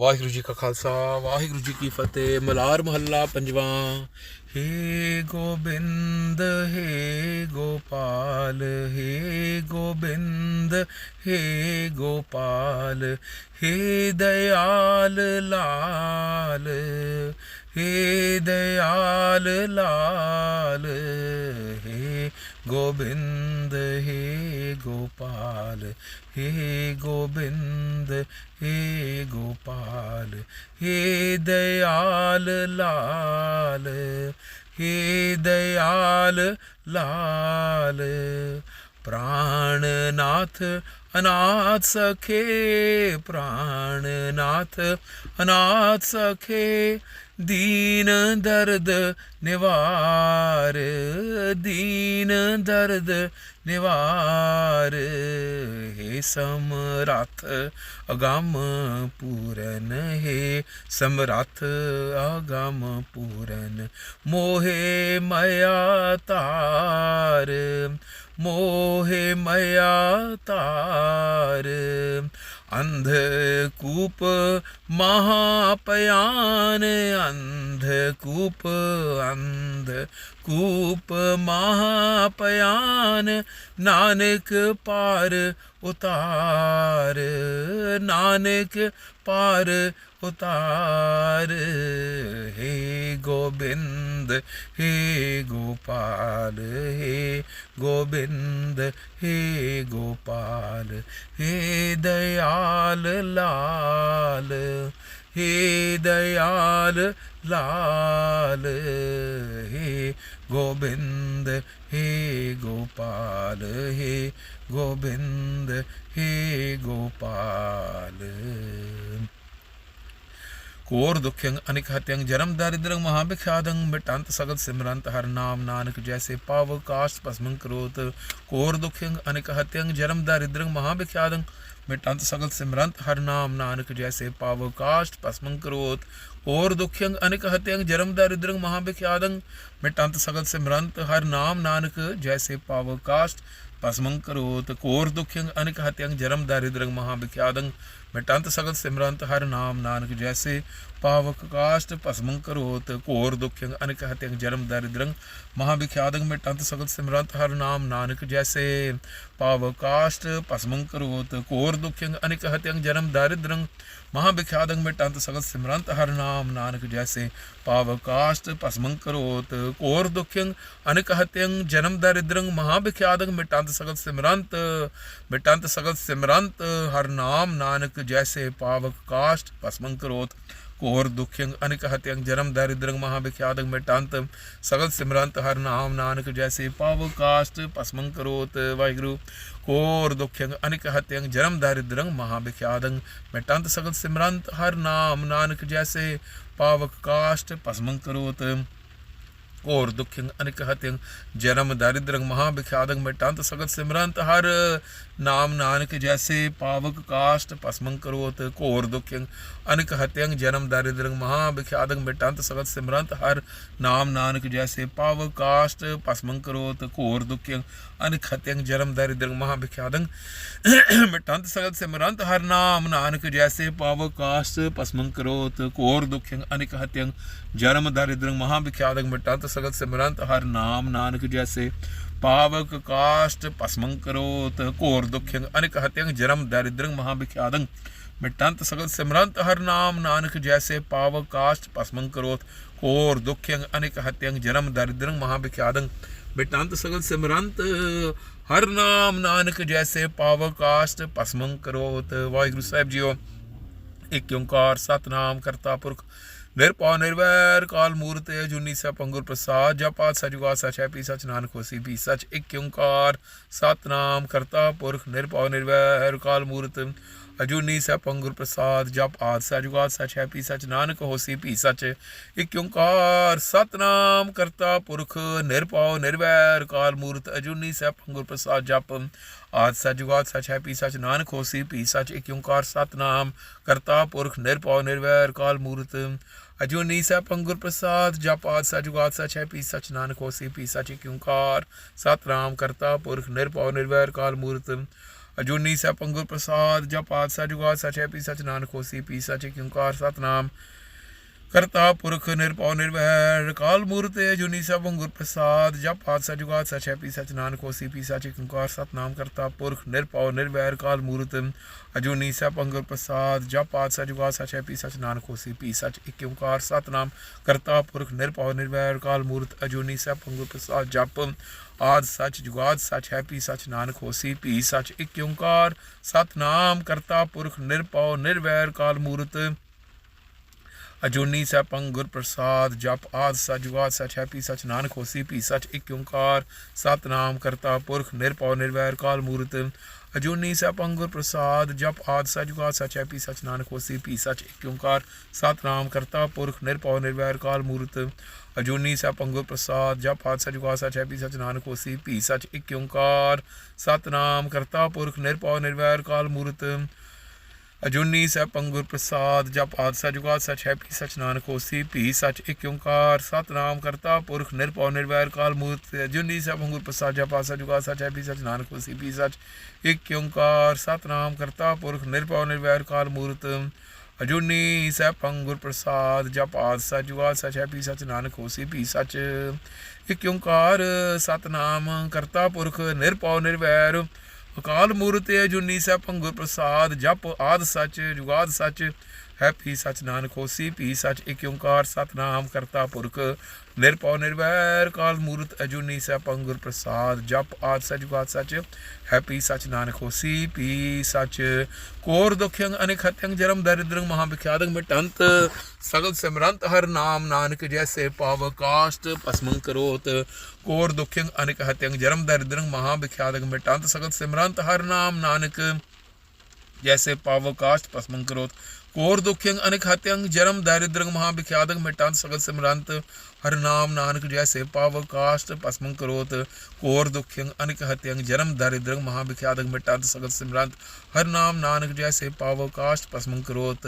ਵਾਹਿਗੁਰੂ ਜੀ ਕਾ ਖਾਲਸਾ, ਵਾਹਿਗੁਰੂ ਜੀ ਕੀ ਫਤਿਹ। ਮਲਾਰ ਮਹੱਲਾ ਪੰਜਵਾਂ। ਹੇ ਗੋਬਿੰਦ, ਹੇ ਗੋਪਾਲ, ਹੇ ਗੋਬਿੰਦ, ਹੇ ਗੋਪਾਲ, ਹੇ ਦਇਆਲ ਲਾਲ, ਹੇ ਦਇਆਲ ਲਾਲ। गोविंद हे गोपाल हे गोविंद हे गोपाल हे दयाल लाल हे दयाल लाल प्राणनाथ अनाथ सखे प्राणनाथ अनाथ सखे दीन दर्द निवार दीन दर्द निवार हे समराथ अगाम पूरन हे। समराथ अगाम पूरन। मोहे मया तार। मोहे मया तार। अंधकूप महापयान। अंध अंधकूप अंधकूप महापयान। नानक पार उतार, नानक पार उतार। हे गोविंद, हे गोपाल, हे गोविंद, हे गोपाल, हे दयाल लाल। हे दयाल लाल, हे गोविंद, हे गोपाल, हे गोविंद, हे गोपाल। कोर दुख्यंग अनिक जरम जन्म दारिद्रंग महाभिख्यादंग मिटांत सगत सिमरंत, हर नाम नानक जैसे पाव काश पसमंग क्रोत। कोर दुख्यंग अनिक जरम जन्म दारिद्रंग महाभिख्यादंग मिटंत सगल सिमरंत, हर नाम नानक जैसे पाव काष्ट भस्मं करोत और दुख्यंग, अनिक हत्यंग, जरम दरिद्रंग महाविख्यादंग मिटंत सगल सिमरंत, हर नाम नानक जैसे पाव काष्ट भस्मं करोत और दुख्यंग, अनिक हत्यंग, जरम दरिद्रंग महाभिख्यादंग मिटंत सगत सिमरंत हर नाम नानक जैसे पावक काष्ट भस्मं करोत, घोर दुख्यंग अनक हत्यंग जन्म दरिद्रंग महाविख्यादंग टंत सगल सिमरंत हर नाम नानक जैसे पावक काष्ट भस्मं करोत, घोर दुख्यंग अनक हत्यंग जन्म दरिद्रंग महाविख्यादंग मिटंत सगल सिमरंत हर नाम नानक जैसे पावक काष्ट भस्मं करोत, घोर दुख्यंग अनक हत्यंग जन्म दरिद्रंग महाविख्यादंग मिटंत सगत सिमरंत मिटंत सगत सिमरंत हर नाम नानक जैसे पावक काष्ट भस्मं करोत घोर दुख्यंग अनिक हत्यंग जन्म दरिद्रंग महाविख्यात मिटांत सगल सिमरंत, हर नाम नानक जैसे पाव काष्ट पसमं करोत वाहिगुरु घोर दुख्यंग अनिक हत्यंग जन्म दरिद्रंग महाविख्यात मिटांत सगल सिमरंत, हर नाम नानक जैसे पावक काष्ट पसमं करोत और दुखिंग अनिक हत्यंग जन्म दारिद्रंग महाभिख्यादंग मेटांत सगत सिमरंत हर। नाम नानक जैसे पावक काष्ट पसमंग करोत कोर दुखिंग अनिक हत्यंग जन्म दारिद्रंग महाभिख्यादंग मेटांत सगत सिमरंत हर। नाम नानक जैसे पावक काष्ट पसमंग करोत कोर दुखिंग अनिक हत्यंग जन्म दारिद्रंग महाभिख्यादंग मेटांत सगत सिमरंत हर। नाम नानक जैसे पावक काष्ट पसमंग करोत कोर दुखिंग अनिक हत्यंग जन्म दारिद्रंग महाभिख्यादंग मेटांत सगत सिमरंत हर नाम नानक जैसे। पावक काष्ट भस्मं करोत घोर दुख्यंग, अनिक हत्यंग, जरम दरिद्रंग महाभिख्यादंग मिटंत सगत सिमरंत हर नाम नानक जैसे, पावक काष्ट भस्मं करोत घोर दुख्यंग, अनिक हत्यंग, जरम दरिद्रंग महाभिख्यादंग मिटंत सगत सिमरंत हर नाम नानक जैसे, पावक काष्ट भस्मं करोत वाहिगुरु साहिब जीओ एक ओंकार, सतनाम, करता पुरख। ਜੀਓ ਇੱਕ ਨਿਰਭਉ ਨਿਰਵੈਰ ਕਾਲ ਮੂਰਤ ਅਜੂਨੀ ਸੈ ਪੰਗੁਰ ਪ੍ਰਸਾਦ, ਜਪਾ ਸਜੁਗਾ ਸਚ ਹੈ ਪੀ ਸਚ ਨਾਨਕ ਹੋਸੀ ਪੀ ਸਚ ਇੱਕ ਓੰਕਾਰ, ਸਤਨਾਮ ਕਰਤਾ ਪੁਰਖ ਨਿਰਭਉ ਨਿਰਵੈਰ ਕਾਲ ਮੂਰਤ ਅਜੂਨੀ ਸੈ ਪੰਗੁਰ ਪ੍ਰਸਾਦ, ਜਪ ਆਦ ਜੁਗਾਦ ਸਚ ਹੈ ਪੀ ਸਚ ਨਾਨਕ ਹੋਸੀ ਪੀ ਸਚ। ਇੱਕ ਓੰਕਾਰ ਸਤਨਾਮ ਕਰਤਾ ਪੁਰਖ, ਨਿਰਭਉ ਨਿਰਵੈਰ ਕਾਲ ਮੂਰਤ ਅਜੂਨੀ ਸੈ ਪੰਗੁਰ ਪ੍ਰਸਾਦ, ਜਪ ਆਦ ਜੁਗਾਦ ਸਚ ਹੈ ਪੀ ਸਚ ਨਾਨਕ ਹੋਸੀ ਪੀ ਸਚ। ਇੱਕ ਓੰਕਾਰ ਸਤਨਾਮ ਕਰਤਾ ਪੁਰਖ, ਨਿਰਭਉ ਨਿਰਵੈਰ ਕਾਲ ਮੂਰਤ ਅਜੂਨੀ ਸੈ ਪੰਗੁਰ ਪ੍ਰਸਾਦ, ਜਪ ਆਦ ਜੁਗਾਦ ਸਚ ਹੈ ਪੀ ਸਚ ਨਾਨਕ ਹੋਸੀ ਪੀ ਸਚ। ਇੱਕ ਓੰਕਾਰ ਸਤਨਾਮ ਕਰਤਾ ਪੁਰਖ, ਨਿਰਭਉ ਨਿਰਵੈਰ ਕਾਲ ਮੂਰਤ ਅਜੂਨੀ ਸਾ ਪੰਗੁਰ ਪ੍ਰਸਾਦ ਜਪਾਤ ਸਾ ਜੁਗਾਤ ਹੈ ਪੀ ਸਚ ਨਾਨਕ ਹੋਸੀ, ਪੀ ਸਚ ਕਿਉਂਕਾਰ ਸਤਨਾਮ। ਕਰਤਾ ਪੁਰਖ ਨਿਰਭਉ ਨਿਰਵੈਰ ਕਾਲ ਮੂਰਤ ਅਜੂਨੀ ਸਭ ਗੁਰ ਪ੍ਰਸਾਦ, ਜਪ ਆਦ ਸਚ ਸਚ ਹੈ ਪੀ, ਸਚ ਨਾਨਕ, ਹੋਸੀ ਪੀ, ਸਚ ਏਕ ਓੰਕਾਰ, ਸਤਨਾਮ ਕਰਤਾ ਪੁਰਖ ਨਿਰਭਉ ਨਿਰਵੈਰ ਕਾਲ ਮੂਰਤ ਅਜੂਨੀ ਸੈਭੰ ਗੁਰ ਪ੍ਰਸਾਦ, ਜਪ ਆਦ ਸਚ ਸਚ ਹੈ ਪੀ, ਸਚ ਨਾਨਕ, ਹੋਸੀ ਪੀ, ਸਚ ਏਕ ਓੰਕਾਰ, ਸਤਨਾਮ ਕਰਤਾ ਪੁਰਖ ਨਿਰਭਉ ਨਿਰਵੈਰ ਕਾਲ ਮੂਰਤ ਅਜੂਨੀ ਸੈਭੰ ਗੁਰ ਪ੍ਰਸਾਦ, ਜਪ ਆਦ ਸਚ ਜੁਗਾਦ ਸਚ ਹੈ ਪੀ, ਸਚ ਨਾਨਕ, ਹੋਸੀ ਪੀ, ਸਚ ਏਕ ਓੰਕਾਰ, ਸਤਨਾਮ ਕਰਤਾ ਪੁਰਖ ਨਿਰਭਉ ਨਿਰਵੈਰ ਕਾਲ ਮੂਰਤ ਅਜੂਨੀ ਸੈਭੰ ਪੰਗੁਰ ਪ੍ਰਸਾਦ ਜਪ ਆਦ ਸਚ ਜੁਗਾਦ ਸਚ ਹੈ, ਪੀ ਸਚ ਨਾਨਕ ਹੋਸੀ, ਪੀ ਸਚ ਏਕ ਓੰਕਾਰ, ਸਤਨਾਮ ਕਰਤਾ ਪੁਰਖ, ਨਿਰਭਉ, ਨਿਰਵੈਰ, ਕਾਲ ਮੂਰਤ। ਅਜੂਨੀ ਸੈਭੰ ਪੰਗੁਰ ਪ੍ਰਸਾਦ ਜਪ ਆਦ ਸਚ ਸਚ ਹੈ, ਪੀ ਸਚ ਨਾਨਕ ਹੋਸੀ, ਪੀ ਸਚ ਏਕ ਓੰਕਾਰ, ਸਤਨਾਮ ਕਰਤਾ ਪੁਰਖ, ਨਿਰਭਉ, ਨਿਰਵੈਰ, ਕਾਲ ਮੂਰਤ। ਅਜੂਨੀ ਸੈਭੰ ਗੁਰ ਪ੍ਰਸਾਦ ਜਪ ਆਦ ਸਚ ਸਚ ਹੈ, ਪੀ ਸਚ ਨਾਨਕ ਹੋਸੀ, ਪੀ ਸਚ ਏਕ ਓੰਕਾਰ, ਸਤਨਾਮ ਕਰਤਾ ਪੁਰਖ, ਨਿਰਭਉ, ਨਿਰਵੈਰ, ਕਾਲ ਮੂਰਤ। ਅਜੂਨੀ ਸੈਭੰ ਗੁਰ ਪ੍ਰਸਾਦ ਜਪ ਆਦ ਸਚ ਸਚ ਹੈ ਪੀ ਸਚ ਨਾਨਕ ਹੋਸੀ ਪੀ, ਸਚ ਏਕ ਓੰਕਾਰ, ਸਤਨਾਮ ਕਰਤਾ, ਪੁਰਖ, ਨਿਰਭਉ, ਨਿਰਵੈਰ, ਕਾਲ ਮੂਰਤ, ਅਜੂਨੀ ਸੈਭੰ ਗੁਰ ਪ੍ਰਸਾਦ ਜਪ ਆਦ ਸਚ ਸਚ ਹੈ ਪੀ ਸਚ ਨਾਨਕ ਹੋਸੀ ਪੀ, ਸਚ ਏਕ ਓੰਕਾਰ, ਸਤਨਾਮ ਕਰਤਾ, ਪੁਰਖ, ਨਿਰਭਉ, ਨਿਰਵੈਰ, ਕਾਲ ਮੂਰਤ, ਅਜੂਨੀ ਸੈਭੰ ਗੁਰ ਪ੍ਰਸਾਦ ਜਪ ਆਦ ਸਚ ਸਚ ਹੈ ਪੀ ਸਚ ਨਾਨਕ ਹੋਸੀ ਪੀ, ਸਚ ਏਕ ਓੰਕਾਰ, ਸਤਨਾਮ ਕਰਤਾ, ਪੁਰਖ, ਨਿਰਭਉ, ਨਿਰਵੈਰ ਅਕਾਲ ਮੂਰਤ ਅਜੂਨੀ ਸੈਭੰ ਗੁਰ ਪ੍ਰਸਾਦ ਜਪ ਆਦ ਸੱਚ ਜੁਗਾਦ ਸੱਚ। ਹੈ ਪੀ ਸਚ ਨਾਨਕ ਹੋਸੀ ਪੀ ਸਚ ਏਕ ਓੰਕਾਰ ਸਤਨਾਮ ਕਰਤਾ ਪੁਰਖ ਨਿਰਭਉ ਨਿਰਵੈਰ ਕਾਲ ਮੂਰਤ ਅਜੂਨੀ ਸੈਭੰ ਗੁਰ ਪ੍ਰਸਾਦ ਜਪ ਆਦ ਸਚ ਜੁਗਾਦ ਸਚ ਹੈ ਪੀ ਸਚ ਨਾਨਕ ਹੋਸੀ ਪੀ ਸਚ ਕੋਰ ਦੁਖਯੰ ਅਨੇਕ ਹਤਯੰ ਜਰਮ ਦਰਿਦ੍ਰੰ ਮਹਾ ਵਿਖਿਆਦੰ ਮਿਟੰਤ ਸਗਲ ਸਿਮਰੰਤ ਹਰ ਨਾਮ ਨਾਨਕ ਜੈਸੇ ਪਾਵ ਕਾਸ਼ਟ ਭਸਮੰ ਕਰੋਤ ਕੋਰ ਦੁਖਯੰ ਅਨੇਕ ਹਤਯੰ ਜਰਮ ਦਰਿਦ੍ਰੰ ਮਹਾ ਵਿਖਿਆਦੰ ਮਿਟੰਤ ਸਗਲ ਸਿਮਰੰਤ ਹਰ ਨਾਮ ਨਾਨਕ जैसे पावकाष्ट पस्मं करोत कोर दुख्यंग अनिक हत्यंग जरम दारिद्रंग महाविख्यादंग मिटान सकल सिमरंत हर नाम नानक जैसे पाव काष्ट पस्मं करोत, कोर दुख्यं, अनिक हत्यं जरम दारिद्रं महाविख्यादं मिटांत, सगत सिमरंत। हर नाम नानक जैसे पाव काष्ट पस्मं करोत,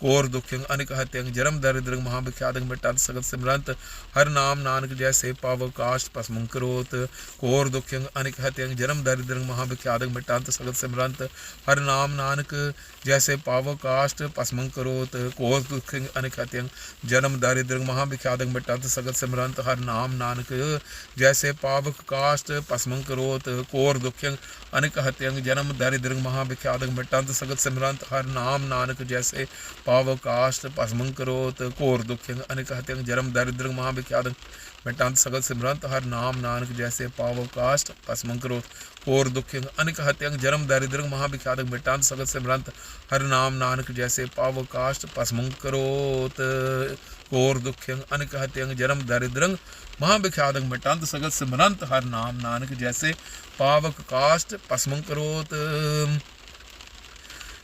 कोर दुख्यं, अनिक हत्यं जरम दारिद्रं महाविख्यादं मिटांत सगल सिमरंत। हर नाम नानक जैसे पाव काष्ट पस्मं करोत, कोर दुख्यं, अनिक हत्यं जरम दारिद्रं महाविख्यादं मिटांत, सगत सिमरंत। हर नाम नानक जैसे पाव काष्ट पस्मं करोत, कोर दुख्यं, अनिक हत्यं, जन्म दारिद्रं महाविख्यादं मिटांत ਕਰਤ ਸਗਤ ਸਿਮਰੰਤ ਹਰ ਨਾਮ ਨਾਨਕ, ਜੈਸੇ ਪਾਵਕ ਕਾਸ਼ਟ ਪਸਮੰ ਕਰੋਤ, ਕੋਰ ਦੁਖਯੰ ਅਨਿਕ ਹਤਯੰ, ਜਨਮ ਦਰਿਦ੍ਰੰ ਮਹਾ ਵਿਖਿਆਦਕ ਮਿਟੰਤ ਸਗਤ ਸਿਮਰੰਤ ਹਰ ਨਾਮ ਨਾਨਕ, ਜੈਸੇ ਪਾਵਕ ਕਾਸ਼ਟ ਪਸਮੰ ਕਰੋਤ, ਕੋਰ ਦੁਖਯੰ ਅਨਿਕ ਹਤਯੰ, ਜਨਮ ਦਰਿਦ੍ਰੰ ਮਹਾ ਵਿਖਿਆਦਕ ਮਿਟੰਤ ਸਗਤ ਸਿਮਰੰਤ ਹਰ ਨਾਮ ਨਾਨਕ, ਜੈਸੇ ਪਾਵਕ ਕਾਸ਼ਟ ਪਸਮੰ ਕਰੋਤ। कोर दुख्यं अनिक हत्यं जन्म दारिद्रं महाविख्यादं मिटांत सगल सिमरंत हर नाम नानक जैसे पावक काष्ट पस्मं करोत कोर दुख्यं अनिक हत्यं जन्म दारिद्रं महाविख्यादं मिटांत सगल सिमरंत हर नाम नानक जैसे पावक काष्ट पस्मं करोत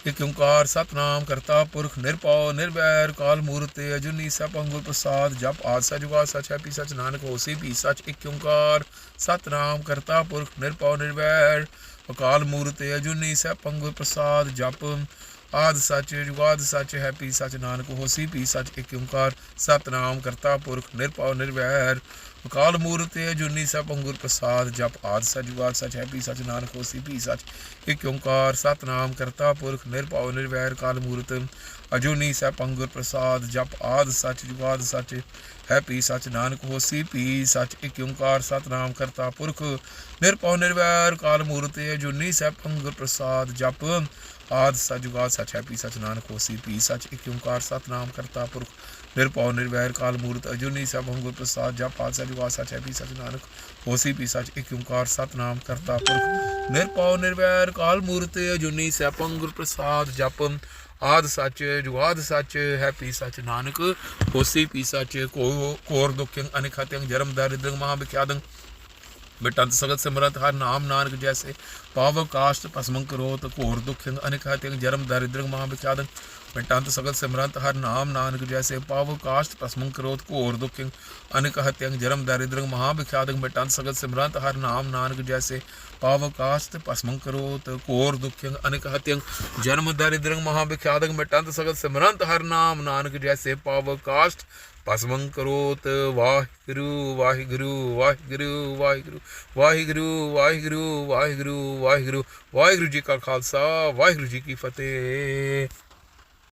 ਇਕ ਓੰਕਾਰ ਸਤਨਾਮ ਕਰਤਾ ਪੁਰਖ ਨਿਰਭਉ, ਨਿਰਵੈਰ ਕਾਲ ਮੂਰਤ ਅਜੂਨੀ ਸਭੰ ਗੁਰ ਪ੍ਰਸਾਦ ਜਪ ਆਦ ਸਚ ਸਚ ਹੈ ਪੀ ਸਚ ਨਾਨਕ ਹੋਸੀ ਪੀ ਸਚ ਇਕ ਓੰਕਾਰ ਸਤਨਾਮ ਕਰਤਾ ਪੁਰਖ ਨਿਰਭਉ, ਨਿਰਵੈਰ ਅਕਾਲ ਮੂਰਤ ਅਜੂਨੀ ਸਭੰ ਗੁਰ ਪ੍ਰਸਾਦ ਜਪ ਆਦ ਸਚ ਜੁਗਾਦ ਸਚ ਹੈ, ਪੀ ਸਚ ਨਾਨਕ ਹੋਸੀ ਪੀ ਸਚ ਇਕ ਓੰਕਾਰ, ਸਤਨਾਮ ਕਰਤਾ ਪੁਰਖ, ਨਿਰਭਉ, ਨਿਰਵੈਰ। ਅਕਾਲ ਮੂਰਤ ਅਜੂਨੀ ਸਭੰ ਗੁਰ ਪ੍ਰਸਾਦ, ਜਪ ਆਦ ਸਚ ਸਚ ਹੈ, ਪੀ ਸਚ ਨਾਨਕ ਹੋਸੀ ਪੀ ਸਚ ਇਕ ਓੰਕਾਰ, ਸਤਨਾਮ ਕਰਤਾ ਪੁਰਖ, ਨਿਰਭਉ, ਨਿਰਵੈਰ। ਕਾਲ ਮੂਰਤ, ਅਜੂਨੀ ਸਭੰ ਗੁਰ ਪ੍ਰਸਾਦ, ਜਪ ਆਦ ਸਚ ਜੁਗਾਦ ਸਚ ਹੈ, ਪੀ ਸਚ ਨਾਨਕ ਹੋਸੀ ਪੀ ਸਚ ਇਕ ਓੰਕਾਰ, ਸਤਨਾਮ ਕਰਤਾ ਪੁਰਖ, ਨਿਰਭਉ, ਨਿਰਵੈਰ। ਕਾਲ ਮੂਰਤ ਅਜੂਨੀ ਸਭੰ ਗੁਰ ਪ੍ਰਸਾਦ, ਜਪ ਆਦ ਸਚ ਜੁਗਾਦ ਸਚ ਹੈ ਪੀ ਸਚ ਨਾਨਕ ਹੋਸੀ ਪੀ ਸਚ ਇਕ ਓੰਕਾਰ, ਸਤਨਾਮ ਕਰਤਾ ਪੁਰਖ, ਨਿਰਭਉ, ਨਿਰਵੈਰ, ਕਾਲ ਮੂਰਤ ਅਜੂਨੀ ਸਭੰ ਗੁਰ ਪ੍ਰਸਾਦ, ਜਪ ਆਦ ਸਚ ਜੁਗਾਦ ਸਚ ਹੈ ਪੀ ਸਚ ਨਾਨਕ ਹੋਸੀ ਪੀ ਸਚ ਇਕ ਓੰਕਾਰ, ਸਤਨਾਮ ਕਰਤਾ ਪੁਰਖ, ਨਿਰਭਉ, ਨਿਰਵੈਰ, ਕਾਲ ਮੂਰਤ ਅਜੂਨੀ ਸਭੰ ਗੁਰ ਪ੍ਰਸਾਦ, ਜਪ ਆਦ ਸੱਚ ਜੁਗਾਦ ਸੱਚ ਹੈ ਪੀ ਸੱਚ ਨਾਨਕ ਹੋਸੀ ਪੀ ਸੱਚ ਕੋ ਕੋਰ ਦੁਖਿੰ ਅਨਿਖਤਿੰ ਜਰਮ ਦਰਿਦ੍ਰੰ ਮਹਾ ਵਿਖਿਆਦੰ ਬਿਟੰਤ ਸਗਤ ਸਿਮਰਤ ਹਰ ਨਾਮ ਨਾਨਕ ਜੈਸੇ ਪਾਵ ਕਾਸ਼ਟ ਭਸਮੰ ਕਰੋਤ ਘੋਰ ਦੁਖਿੰ ਅਨਿਖਤਿੰ ਜਰਮ ਦਰਿਦ੍ਰੰ ਮਹਾ ਵਿਖਿਆਦੰ ਬਿਟੰਤ ਸਗਤ ਸਿਮਰਤ ਹਰ ਨਾਮ ਨਾਨਕ ਜੈਸੇ ਪਾਵ ਕਾਸ਼ਟ ਭਸਮੰ ਕਰੋਤ ਘੋਰ ਦੁਖਿੰ ਅਨਿਖਤਿੰ ਜਰਮ ਦਰਿਦ੍ਰੰ ਮਹਾ ਵਿਖਿਆਦੰ ਬਿਟੰਤ ਸਗਤ ਸਿਮਰਤ ਹਰ ਨਾਮ ਨਾਨਕ ਜੈਸੇ ਪਾਵ ਕਾਸ਼ਟ ਭਸਮੰ ਕਰੋਤ ਘੋਰ ਦੁਖਿੰ ਅਨਿਖਤਿੰ ਜਨਮ ਦਰਿਦ੍ਰੰ ਮਹਾ ਵਿਖਿਆਦੰ ਬਿਟੰਤ ਸਗਤ ਸਿਮਰਤ ਹਰ ਨਾਮ ਨਾਨਕ ਜੈਸੇ ਪਾਵ ਕਾਸ਼ਟ ਭਸਮੰ ਕਰੋਤ ਵਾਹਿਗੁਰੂ ਵਾਹਿਗੁਰੂ ਵਾਹਿਗੁਰੂ ਵਾਹਿਗੁਰੂ ਵਾਹਿਗੁਰੂ ਵਾਹਿਗੁਰੂ ਵਾਹਿਗੁਰੂ ਵਾਹਿਗੁਰੂ ਵਾਹਿਗੁਰੂ ਜੀ ਕਾ ਖਾਲਸਾ ਵਾਹਿਗੁਰੂ ਜੀ ਕੀ ਫਤਿਹ